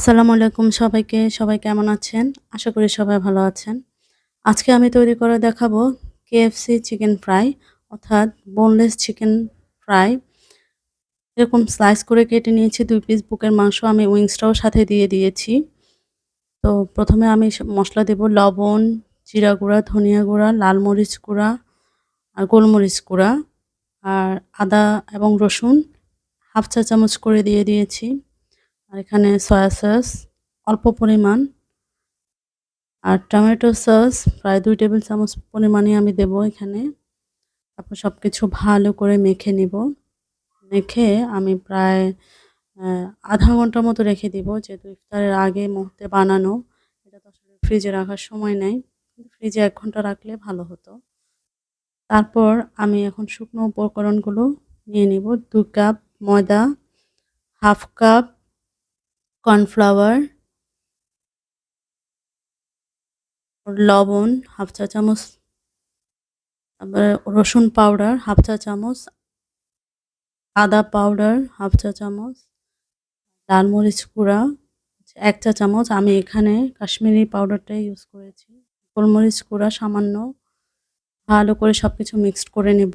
আসসালামু আলাইকুম সবাইকে। সবাই কেমন আছেন? আশা করি সবাই ভালো আছেন। আজকে আমি তৈরি করে দেখাবো KFC চিকেন ফ্রাই অর্থাৎ বোনলেস চিকেন ফ্রাই। এরকম স্লাইস করে কেটে নিয়েছি দুই পিস বুকের মাংস আমি উইংসটাও সাথে দিয়ে দিয়েছি। তো প্রথমে আমি স মসলা দেব লবণ, জিরা গুঁড়া, ধনিয়া গুঁড়া, লাল মরিচ গুঁড়া আর গোলমরিচ গুঁড়া আর আদা এবং রসুন হাফ চা চামচ করে দিয়ে দিয়েছি। আর এখানে সয়া সস অল্প পরিমাণ আর টমেটো সস প্রায় ২ টেবিল চামচ পরিমাণে আমি দেব এখানে। তারপর সবকিছু ভালো করে মেখে নিব। মেখে আমি প্রায় আধা ঘণ্টার মতো রেখে দিব যেহেতু ইফতারের আগে মুহূর্তে বানানো। এটা তো আসলে ফ্রিজে রাখার সময় নাই। ফ্রিজে ১ ঘণ্টা রাখলে ভালো হতো। তারপর আমি এখন শুকনো উপকরণগুলো নিয়ে নিব। ২ কাপ ময়দা, হাফ কাপ কর্নফ্লাওয়ার লবণ হাফ চা চামচ, তারপরে রসুন পাউডার হাফ চা চামচ, আদা পাউডার হাফ চা চামচ, লাল মরিচ গুঁড়া ১ চা চামচ। আমি এখানে কাশ্মীরি পাউডারটাই ইউজ করেছি। গোলমরিচ গুঁড়া সামান্য। ভালো করে সবকিছু মিক্সড করে নেব।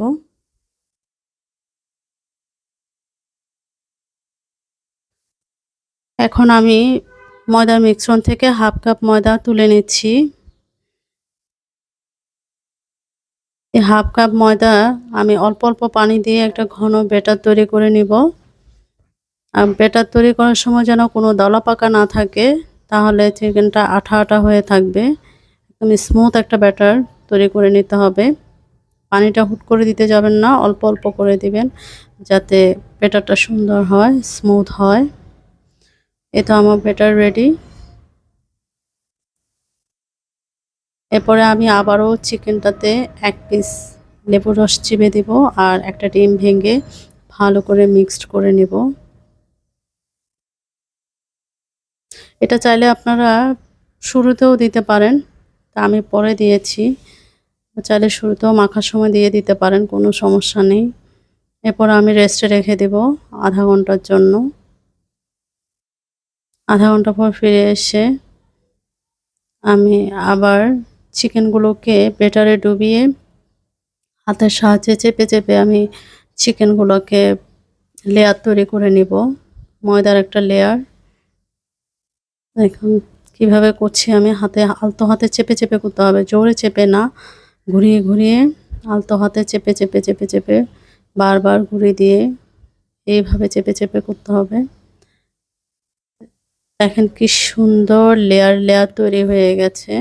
এখন আমি ময়দার মিশ্রণ থেকে হাফ কাপ ময়দা তুলে নিচ্ছি। এই হাফ কাপ ময়দা আমি অল্প, অল্প পানি দিয়ে একটা ঘন ব্যাটার তৈরি করে নিব। আর ব্যাটার তৈরি করার সময় যেন কোনো দলা-পাকা না থাকে তাহলে চিকেনটা আঠা, আঠা হয়ে থাকবে। একদম স্মুথ একটা ব্যাটার তৈরি করে নিতে হবে। পানিটা হুট করে দিতে যাবেন না, অল্প, অল্প করে দিবেন যাতে ব্যাটারটা সুন্দর হয়, স্মুথ হয়। তো আমার ব্যাটার রেডি। এরপরে আমি আবারও চিকেনটাতে ১ পিস লেবুর রস চিপে দিব আর একটা ডিম ভেঙে ভালো করে মিক্সড করে নেব। এটা চাইলে আপনারা শুরুতেও দিতে পারেন। তা আমি পরে দিয়েছি। চাইলে শুরুতেও মাখার সময় দিয়ে দিতে পারেন, কোনো সমস্যা নেই। এরপর আমি রেস্টে রেখে দেব আধা ঘণ্টার জন্য। আধা ঘণ্টা পর ফিরে এসে আমি আবার চিকেনগুলোকে ব্যাটারে ডুবিয়ে হাতের সাহায্যে চেপে, চেপে আমি চিকেনগুলোকে লেয়ার তৈরি করে নিব। ময়দার একটা লেয়ার। দেখুন কীভাবে করছি আমি হাতে আলতো হাতে চেপে, চেপে করতে হবে। জোরে চেপে না, ঘুরিয়ে, ঘুরিয়ে আলতো হাতে চেপে, চেপে, চেপে, চেপে বারবার ঘুরিয়ে দিয়ে এইভাবে চেপে, চেপে করতে হবে। দেখেন কি সুন্দর লেয়ার, লেয়ার তৈরি হয়ে গেছে।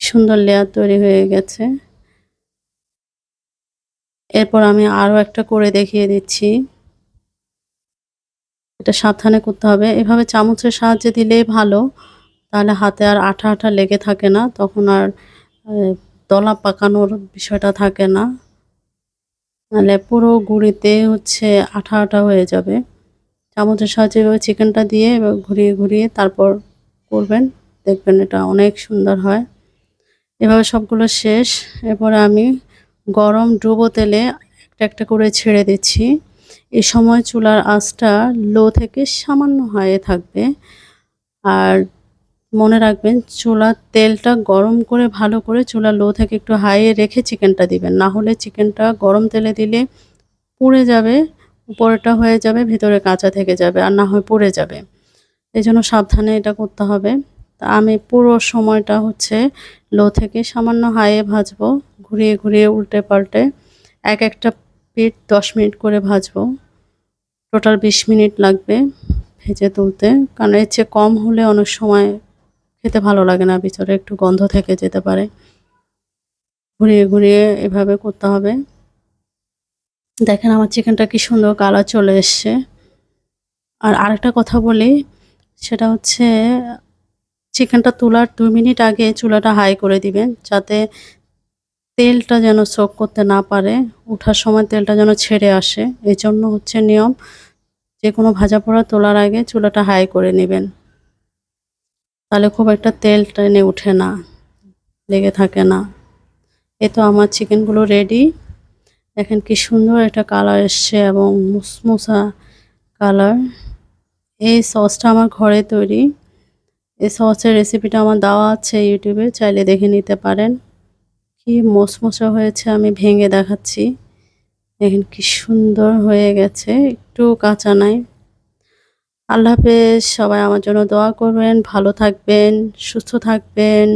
সুন্দর লেয়ার তৈরি হয়ে গেছে। এরপর আমি আরও একটা করে দেখিয়ে দিচ্ছি। এটা সাবধানে করতে হবে। এভাবে চামচের সাহায্যে দিলেই ভালো। তাহলে হাতে আর আঠা, আঠা লেগে থাকে না। তখন আর দলা পাকানোর বিষয়টা থাকে না। নাহলে পুরো গুঁড়িতে হচ্ছে আঠা, আঠা হয়ে যাবে। চামচের সাহায্যে এভাবে চিকেনটা দিয়ে এবার ঘুরিয়ে, ঘুরিয়ে তারপর করবেন। দেখবেন এটা অনেক সুন্দর হয়। এভাবে সবগুলো শেষ। এরপরে আমি গরম ডুবো তেলে একটা, একটা করে ছেড়ে দিচ্ছি। এ সময় চুলার আঁচটা লো থেকে সামান্য হাইয়ে থাকবে। আর মনে রাখবেন চুলার তেলটা গরম করে ভালো করে চুলা লো থেকে একটু হাইয়ে রেখে চিকেনটা দিবেন। না হলে চিকেনটা গরম তেলে দিলে পুড়ে যাবে, উপরেরটা হয়ে যাবে, ভিতরে কাঁচা থেকে যাবে আর না হয় পড়ে যাবে। এজন্য সাবধানে এটা করতে হবে। তা আমি পুরো সময়টা হচ্ছে লো থেকে সামান্য হাইয়ে ভাজবো। ঘুরিয়ে, ঘুরিয়ে উল্টে পাল্টে এক একটা পিঠ ১০ মিনিট করে ভাজবো। টোটাল ২০ মিনিট লাগবে ভেজে তুলতে। কারণ এর চেয়ে কম হলে অনেক সময় খেতে ভালো লাগে না। ভিতরে একটু গন্ধ থেকে যেতে পারে। ঘুরিয়ে, ঘুরিয়ে এভাবে করতে হবে। দেখেন আমার চিকেনটা কি সুন্দর কালার চলে এসছে। আর আরেকটা কথা বলি সেটা হচ্ছে চিকেনটা তোলার দু মিনিট আগে চুলাটা হাই করে দিবেন যাতে তেলটা যেন সোক করতে না পারে। উঠার সময় তেলটা যেন ছেড়ে আসে। এজন্য হচ্ছে নিয়ম যে কোনো ভাজা পোড়া তোলার আগে চুলাটা হাই করে নেবেন। তাহলে খুব একটা তেল টেনে ওঠে না, লেগে থাকে না। এ তো আমার চিকেনগুলো রেডি। দেখেন কি সুন্দর একটা কালার এসছে এবং মুসমুসা কালার। এই সসটা আমার ঘরে তৈরি। এই সসের রেসিপিটা আমার দেওয়া আছে ইউটিউবে, চাইলে দেখে নিতে পারেন। কি মশমশা হয়েছে আমি ভেঙে দেখাচ্ছি। দেখেন কি সুন্দর হয়ে গেছে, একটু কাঁচা নাই। আল্লাহ হাফেজ, সবাই আমার জন্য দোয়া করবেন, ভালো থাকবেন, সুস্থ থাকবেন।